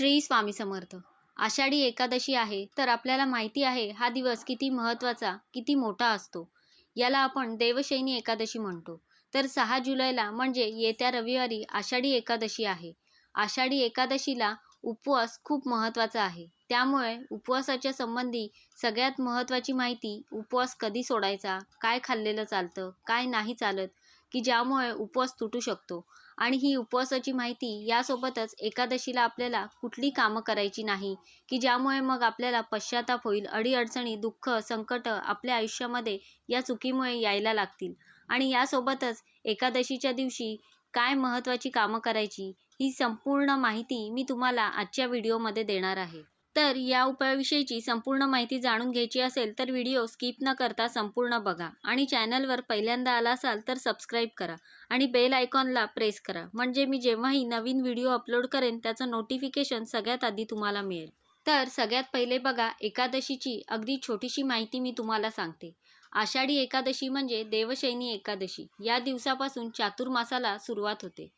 श्री स्वामी समर्थ. आषाढी एकादशी आहे तर आपल्याला माहिती आहे हा दिवस किती महत्त्वाचा किती मोठा असतो. याला आपण देवशैनी एकादशी म्हणतो. तर सहा जुलैला म्हणजे येत्या रविवारी आषाढी एकादशी आहे. आषाढी एकादशीला उपवास खूप महत्त्वाचा आहे. त्यामुळे उपवासाच्या संबंधी सगळ्यात महत्त्वाची माहिती उपवास कधी सोडायचा काय खाल्लेलं चालतं काय नाही चालत की ज्यामुळे उपवास तुटू शकतो. आणि ही उपवासाची माहिती यासोबतच एकादशीला आपल्याला कुठली कामं करायची नाही की ज्यामुळे मग आपल्याला पश्चाताप होईल अडीअडचणी दुःख संकट आपल्या आयुष्यामध्ये या चुकीमुळे यायला लागतील. आणि यासोबतच एकादशीच्या दिवशी काय महत्त्वाची कामं करायची ही संपूर्ण माहिती मी तुम्हाला आजच्या व्हिडिओमध्ये देणार आहे. तर या उपायाविषयीची संपूर्ण माहिती जाणून घ्यायची असेल तर व्हिडिओ स्किप न करता संपूर्ण बघा आणि चॅनलवर पहिल्यांदा आला असाल तर सबस्क्राईब करा आणि बेल आयकॉनला प्रेस करा. म्हणजे मी जेव्हाही नवीन व्हिडिओ अपलोड करेन त्याचं नोटिफिकेशन सगळ्यात आधी तुम्हाला मिळेल. तर सगळ्यात पहिले बघा एकादशीची अगदी छोटीशी माहिती मी तुम्हाला सांगते. आषाढी एकादशी म्हणजे देवशैनी एकादशी. या दिवसापासून चातुर्मासाला सुरुवात होते.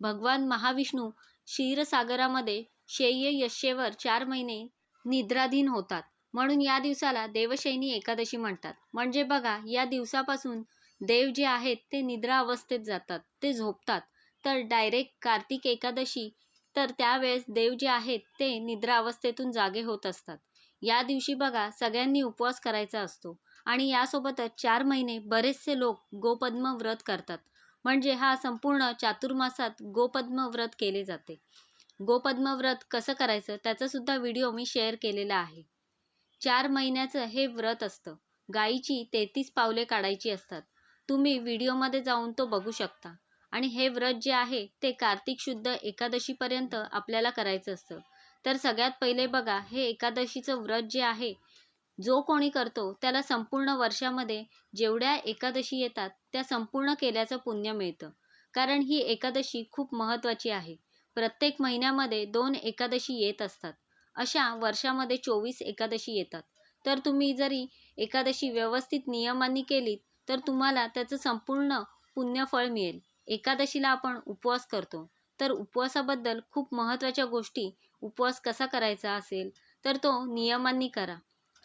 भगवान महाविष्णू क्षीरसागरामध्ये शेय यशेवर चार महिने निद्राधीन होतात. म्हणून या दिवसाला देवशैनी एकादशी म्हणतात. म्हणजे बघा या दिवसापासून देव जे आहेत ते निद्रा अवस्थेत जातात ते झोपतात. तर डायरेक्ट कार्तिक एकादशी तर त्यावेळेस देव जे आहेत ते निद्रा अवस्थेतून जागे होत असतात. या दिवशी बघा सगळ्यांनी उपवास करायचा असतो. आणि यासोबतच चार महिने बरेचसे लोक गोपद्म व्रत करतात. म्हणजे हा संपूर्ण चातुर्मासात गोपद्म व्रत केले जाते. गोपद्म व्रत कसं करायचं त्याचासुद्धा व्हिडिओ मी शेअर केलेला आहे. चार महिन्याचं हे व्रत असतं. गाईची तेहतीस पावले काढायची असतात. तुम्ही व्हिडिओमध्ये जाऊन तो बघू शकता. आणि हे व्रत जे आहे ते कार्तिक शुद्ध एकादशीपर्यंत आपल्याला करायचं असतं. तर सगळ्यात पहिले बघा हे एकादशीचं व्रत जे आहे जो कोणी करतो त्याला संपूर्ण वर्षामध्ये जेवढ्या एकादशी येतात त्या संपूर्ण केल्याचं पुण्य मिळतं. कारण ही एकादशी खूप महत्त्वाची आहे. प्रत्येक महिन्यामध्ये दोन एकादशी येत असतात. अशा वर्षामध्ये चोवीस एकादशी येतात. तर तुम्ही जरी एकादशी व्यवस्थित नियमांनी केलीत तर तुम्हाला त्याचं संपूर्ण पुण्यफळ मिळेल. एकादशीला आपण उपवास करतो. तर उपवासाबद्दल खूप महत्त्वाच्या गोष्टी उपवास कसा करायचा असेल तर तो नियमांनी करा.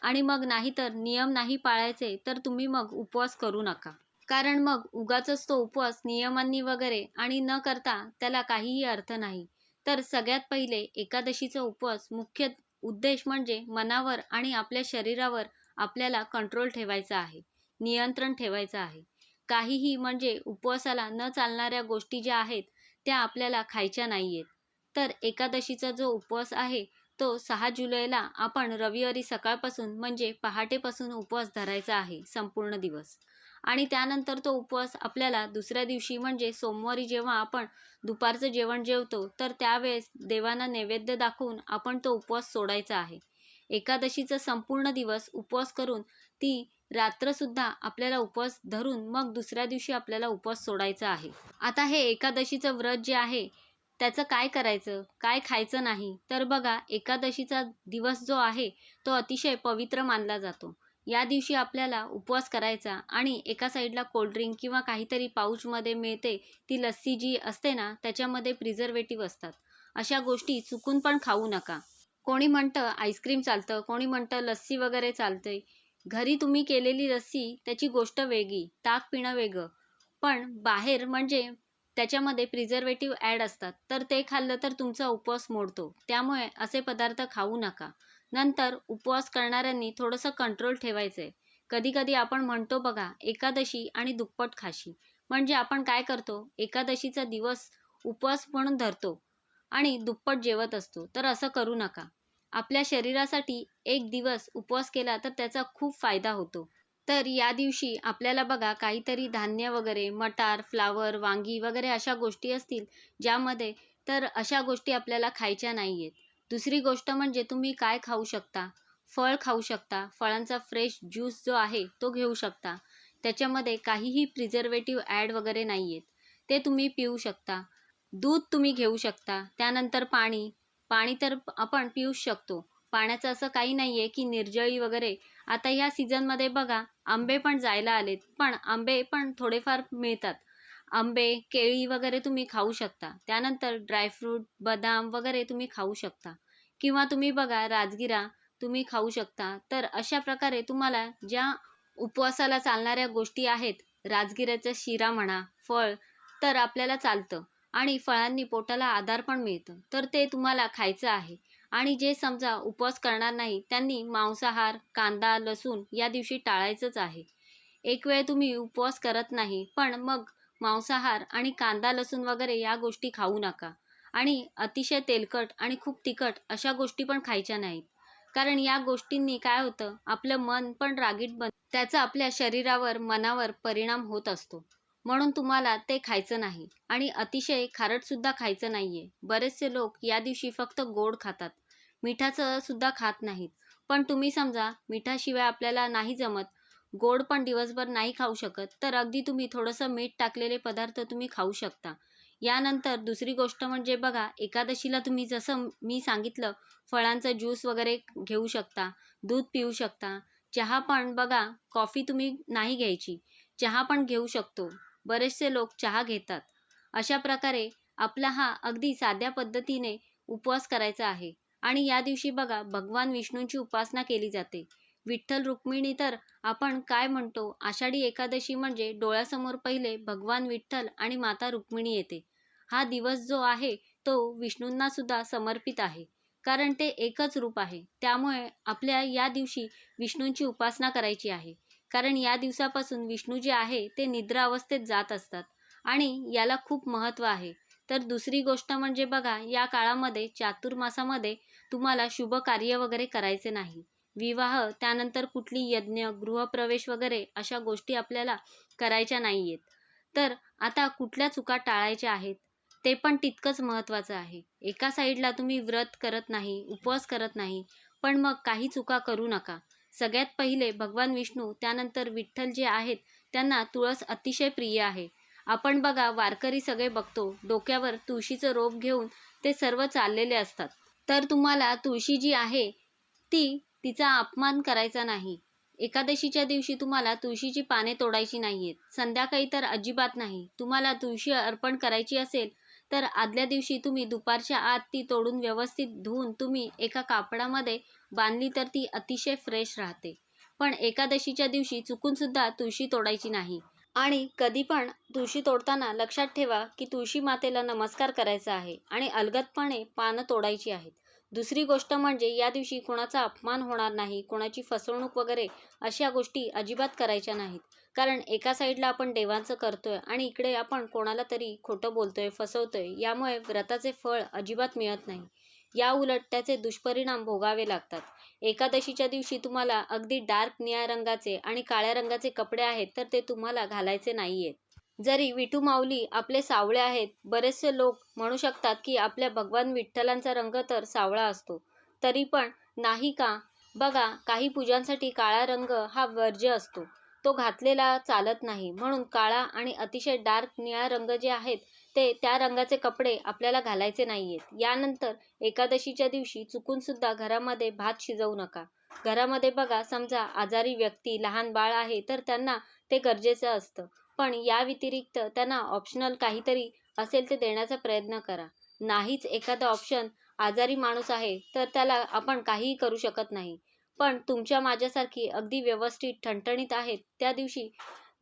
आणि मग नाहीतर नियम नाही पाळायचे तर तुम्ही मग उपवास करू नका. कारण मग उगाचच तो उपवास नियमांनी वगैरे आणि न करता त्याला काहीही अर्थ नाही. तर सगळ्यात पहिले एकादशीचा उपवास मुख्य उद्देश म्हणजे मनावर आणि आपल्या शरीरावर आपल्याला कंट्रोल ठेवायचा आहे नियंत्रण ठेवायचं आहे. काहीही म्हणजे उपवासाला न चालणाऱ्या गोष्टी ज्या आहेत त्या आपल्याला खायच्या नाही आहेत तर एकादशीचा जो उपवास आहे तो सहा जुलैला आपण रविवारी सकाळपासून म्हणजे पहाटेपासून उपवास धरायचा आहे संपूर्ण दिवस. आणि त्यानंतर तो उपवास आपल्याला दुसऱ्या दिवशी म्हणजे सोमवारी जेव्हा आपण दुपारचं जेवण जेवतो तर त्यावेळेस देवांना नैवेद्य दाखवून आपण तो उपवास सोडायचा आहे. एकादशीचा संपूर्ण दिवस उपवास करून ती रात्रसुद्धा आपल्याला उपवास धरून मग दुसऱ्या दिवशी आपल्याला उपवास सोडायचा आहे. आता हे एकादशीचं व्रत जे आहे त्याचं काय करायचं? काय खायचं नाही? तर बघा एकादशीचा दिवस जो आहे तो अतिशय पवित्र मानला जातो. या दिवशी आपल्याला उपवास करायचा आणि एका साईडला कोल्ड्रिंक किंवा काहीतरी पाऊचमध्ये मिळते ती लस्सी जी असते ना त्याच्यामध्ये प्रिझर्वेटिव्ह असतात. अशा गोष्टी चुकून पण खाऊ नका. कोणी म्हणतं आईस्क्रीम चालतं कोणी म्हणतं लस्सी वगैरे चालते घरी तुम्ही केलेली लस्सी त्याची गोष्ट वेगळी ताक पिणं वेगळं. पण बाहेर म्हणजे त्याच्यामध्ये प्रिझर्वेटिव्ह ॲड असतात. तर ते खाल्लं तर तुमचा उपवास मोडतो. त्यामुळे असे पदार्थ खाऊ नका. नंतर उपवास करणाऱ्यांनी थोडंसं कंट्रोल ठेवायचं आहे कधीकधी आपण म्हणतो बघा एकादशी आणि दुप्पट खाशी. म्हणजे आपण काय करतो? एकादशीचा दिवस उपवास म्हणून धरतो आणि दुप्पट जेवत असतो. तर असं करू नका. आपल्या शरीरासाठी एक दिवस उपवास केला तर त्याचा खूप फायदा होतो. तर या दिवशी आपल्याला बघा काहीतरी धान्य वगैरे मटार फ्लावर वांगी वगैरे अशा गोष्टी असतील ज्यामध्ये तर अशा गोष्टी आपल्याला खायच्या नाही आहेत दुसरी गोष्ट म्हणजे तुम्ही काय खाऊ शकता? फळ खाऊ शकता. फळांचा फ्रेश ज्यूस जो आहे तो घेऊ शकता. त्याच्यामध्ये काहीही प्रिझर्वेटिव्ह ॲड वगैरे नाही आहेत ते तुम्ही पिऊ शकता. दूध तुम्ही घेऊ शकता. त्यानंतर पाणी. पाणी तर आपण पिऊच शकतो. पाण्याचं असं काही नाही आहे की निर्जळी वगैरे. आता ह्या सीझनमध्ये बघा आंबे पण जायला आलेत. पण आंबे पण थोडेफार मिळतात. आंबे केळी वगैरे तुम्ही खाऊ शकता. त्यानंतर ड्रायफ्रूट बदाम वगैरे तुम्ही खाऊ शकता. किंवा तुम्ही बघा राजगिरा तुम्ही खाऊ शकता. तर अशा प्रकारे तुम्हाला ज्या उपवासाला चालणाऱ्या गोष्टी आहेत राजगिऱ्याचा शिरा म्हणा फळ तर आपल्याला चालतं. आणि फळांनी पोटाला आधार पण मिळतं. तर ते तुम्हाला खायचं आहे. आणि जे समजा उपवास करणार नाही त्यांनी मांसाहार कांदा लसूण या दिवशी टाळायचंच आहे. एक वेळ तुम्ही उपवास करत नाही पण मग मांसाहार आणि कांदा लसूण वगैरे या गोष्टी खाऊ नका. आणि अतिशय तेलकट आणि खूप तिखट अशा गोष्टी पण खायच्या नाहीत. कारण या गोष्टींनी काय होतं आपलं मन पण रागीट बन त्याचा आपल्या शरीरावर मनावर परिणाम होत असतो. म्हणून तुम्हाला ते खायचं नाही. आणि अतिशय खारटसुद्धा खायचं नाही आहे बरेचसे लोक या दिवशी फक्त गोड खातात. मिठाचं सुद्धा खात नाहीत. पण तुम्ही समजा मिठाशिवाय आपल्याला नाही जमत गोड पण दिवसभर नाही खाऊ शकत तर अगदी तुम्ही थोडंसं मीठ टाकलेले पदार्थ तुम्ही खाऊ शकता. यानंतर दुसरी गोष्ट म्हणजे बघा एकादशीला तुम्ही जसं मी सांगितलं फळांचा ज्यूस वगैरे घेऊ शकता दूध पिऊ शकता. चहा पण बघा कॉफी तुम्ही नाही घ्यायची चहा पण घेऊ शकतो. बरेचसे लोक चहा घेतात. अशा प्रकारे आपला हा अगदी साध्या पद्धतीने उपवास करायचा आहे. आणि या दिवशी बघा भगवान विष्णूंची उपासना केली जाते. विठ्ठल रुक्मिणी तर आपण काय म्हणतो? आषाढी एकादशी म्हणजे डोळ्यासमोर पहिले भगवान विठ्ठल आणि माता रुक्मिणी येते. हा दिवस जो आहे तो विष्णूंना सुद्धा समर्पित आहे. कारण ते एकच रूप आहे. त्यामुळे आपल्या या दिवशी विष्णूंची उपासना करायची आहे. कारण या दिवसापासून विष्णू जे आहे ते निद्रा अवस्थेत जात असतात. आणि याला खूप महत्त्व आहे. तर दुसरी गोष्ट म्हणजे बघा या काळामध्ये चातुर्मासामध्ये तुम्हाला शुभ कार्य वगैरे करायचे नाही. विवाह त्यानंतर कुठली यज्ञ गृहप्रवेश वगैरे अशा गोष्टी आपल्याला करायच्या नाही आहेत तर आता कुठल्या चुका टाळायच्या आहेत? ते पण तितकंच महत्त्वाचं आहे. एका साईडला तुम्ही व्रत करत नाही उपवास करत नाही पण मग काही चुका करू नका. सगळ्यात पहिले भगवान विष्णू त्यानंतर विठ्ठल जे आहेत त्यांना तुळस अतिशय प्रिय आहे. आपण बघा वारकरी सगळे बघतो डोक्यावर तुळशीचं रोप घेऊन ते सर्व चाललेले असतात. तर तुम्हाला तुळशी जी आहे ती तिचा अपमान करायचा नाही. एकादशीच्या दिवशी तुम्हाला तुळशीची पाने तोडायची नाही आहेत संध्याकाळी तर अजिबात नाही. तुम्हाला तुळशी अर्पण करायची असेल तर आदल्या दिवशी तुम्ही दुपारच्या आत ती तोडून व्यवस्थित धुवून तुम्ही एका कापडामध्ये बांधली तर ती अतिशय फ्रेश राहते. पण एकादशीच्या दिवशी चुकूनसुद्धा तुळशी तोडायची नाही. आणि कधी पण तुळशी तोडताना लक्षात ठेवा की तुळशी मातेला नमस्कार करायचा आहे आणि अलगदपणे पानं तोडायची आहेत. दुसरी गोष्ट म्हणजे या दिवशी कोणाचा अपमान होणार नाही कोणाची फसवणूक वगैरे अशा गोष्टी अजिबात करायच्या नाहीत. कारण एका साईडला आपण देवांचं करतोय आणि इकडे आपण कोणाला तरी खोटं बोलतोय फसवतोय यामुळे व्रताचे फळ अजिबात मिळत नाही. या उलट त्याचे दुष्परिणाम भोगावे लागतात. एकादशीच्या दिवशी तुम्हाला अगदी डार्क निळ्या रंगाचे आणि काळ्या रंगाचे कपडे आहेत तर ते तुम्हाला घालायचे नाही आहेत जरी विठू माऊली आपले सावळे आहेत बरेचसे लोक म्हणू शकतात की आपल्या भगवान विठ्ठलांचा रंग तर सावळा असतो. तरी पण नाही का? बघा काही पूजांसाठी काळा रंग हा वर्ज्य असतो. तो घातलेला चालत नाही. म्हणून काळा आणि अतिशय डार्क निळा रंग जे आहेत ते त्या रंगाचे कपडे आपल्याला घालायचे नाही आहेत यानंतर एकादशीच्या दिवशी चुकूनसुद्धा घरामध्ये भात शिजवू नका. घरामध्ये बघा समजा आजारी व्यक्ती लहान बाळ आहे तर त्यांना ते गरजेचं असतं. पण या व्यतिरिक्त त्यांना ऑप्शनल काहीतरी असेल ते देण्याचा प्रयत्न करा. नाहीच एखादा ऑप्शन आजारी माणूस आहे तर त्याला आपण काहीही करू शकत नाही. पण तुमच्या माझ्यासारखी अगदी व्यवस्थित ठणठणीत आहेत त्या दिवशी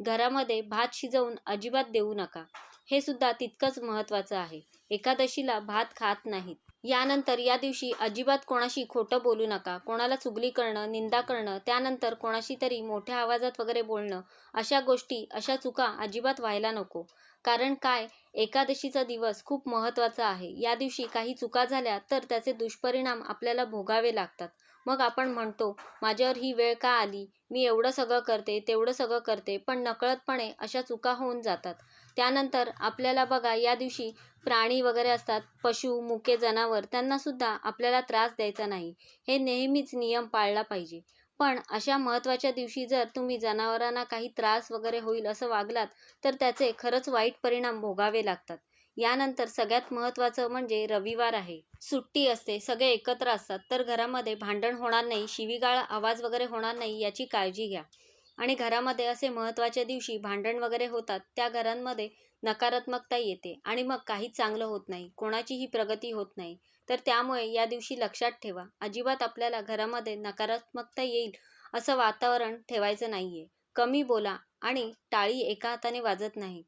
घरामध्ये भात शिजवून अजिबात देऊ नका. हे सुद्धा तितकंच महत्त्वाचं आहे. एकादशीला भात खात नाहीत. यानंतर या दिवशी अजिबात कोणाशी खोटं बोलू नका. कोणाला चुगली करणं निंदा करणं त्यानंतर कोणाशी तरी मोठ्या आवाजात वगैरे बोलणं अशा गोष्टी अशा चुका अजिबात व्हायला नको. कारण काय? एकादशीचा दिवस खूप महत्त्वाचा आहे. या दिवशी काही चुका झाल्या तर त्याचे दुष्परिणाम आपल्याला भोगावे लागतात. मग आपण म्हणतो माझ्यावर ही वेळ का आली? मी एवढं सगळं करते तेवढं सगळं करते पण नकळतपणे अशा चुका होऊन जातात. त्यानंतर आपल्याला बघा या दिवशी प्राणी वगैरे असतात पशु मुके जनावर त्यांनासुद्धा आपल्याला त्रास द्यायचा नाही. हे नेहमीच नियम पाळला पाहिजे. पण अशा महत्त्वाच्या दिवशी जर तुम्ही जनावरांना काही त्रास वगैरे होईल असं वागलात तर त्याचे खरंच वाईट परिणाम भोगावे लागतात. यानंतर सगळ्यात महत्त्वाचं म्हणजे रविवार आहे. सुट्टी असते सगळे एकत्र असतात तर घरामध्ये भांडण होणार नाही शिवीगाळ आवाज वगैरे होणार नाही याची काळजी घ्या. आणि घरामध्ये असे महत्त्वाच्या दिवशी भांडण वगैरे होतात त्या घरांमध्ये नकारात्मकता येते आणि मग काहीच चांगलं होत नाही कोणाचीही प्रगती होत नाही. तर त्यामुळे या दिवशी लक्षात ठेवा अजिबात आपल्याला घरामध्ये नकारात्मकता येईल असं वातावरण ठेवायचं नाही आहे कमी बोला आणि टाळी एका हाताने वाजत नाही.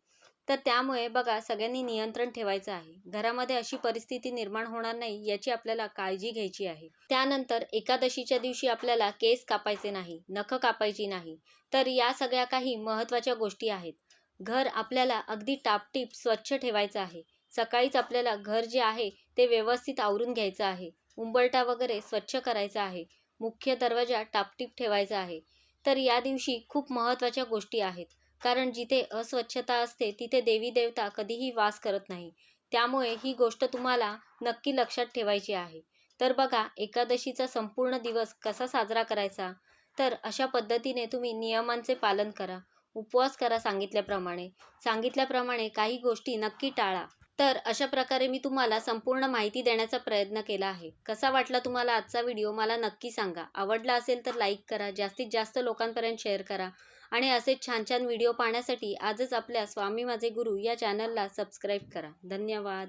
तर त्यामुळे बघा सगळ्यांनी नियंत्रण ठेवायचं आहे. घरामध्ये अशी परिस्थिती निर्माण होणार नाही याची आपल्याला काळजी घ्यायची आहे. त्यानंतर एकादशीच्या दिवशी आपल्याला केस कापायचे नाही नख कापायची नाही. तर या सगळ्या काही महत्त्वाच्या गोष्टी आहेत. घर आपल्याला अगदी टापटीप स्वच्छ ठेवायचं आहे. सकाळीच आपल्याला घर जे आहे ते व्यवस्थित आवरून घ्यायचं आहे. उंबरटा वगैरे स्वच्छ करायचा आहे. मुख्य दरवाजा टापटीप ठेवायचा आहे. तर या दिवशी खूप महत्त्वाच्या गोष्टी आहेत. कारण जिथे अस्वच्छता असते तिथे देवी देवता कधीही वास करत नाही. त्यामुळे ही गोष्ट तुम्हाला नक्की लक्षात ठेवायची आहे. तर बघा एकादशीचा संपूर्ण दिवस कसा साजरा करायचा? तर अशा पद्धतीने तुम्ही नियमांचे पालन करा. उपवास करा सांगितल्याप्रमाणे. सांगितल्याप्रमाणे काही गोष्टी नक्की टाळा. तर अशा प्रकारे मी तुम्हाला संपूर्ण माहिती देण्याचा प्रयत्न केला आहे. कसा वाटला तुम्हाला आजचा व्हिडिओ? मला नक्की सांगा. आवडला असेल तर लाईक करा. जास्तीत जास्त लोकांपर्यंत शेअर करा. आणि असेच छान छान व्हिडिओ पाहण्यासाठी आजच आपल्या स्वामी माझे गुरु या चॅनलला सबस्क्राईब करा. धन्यवाद.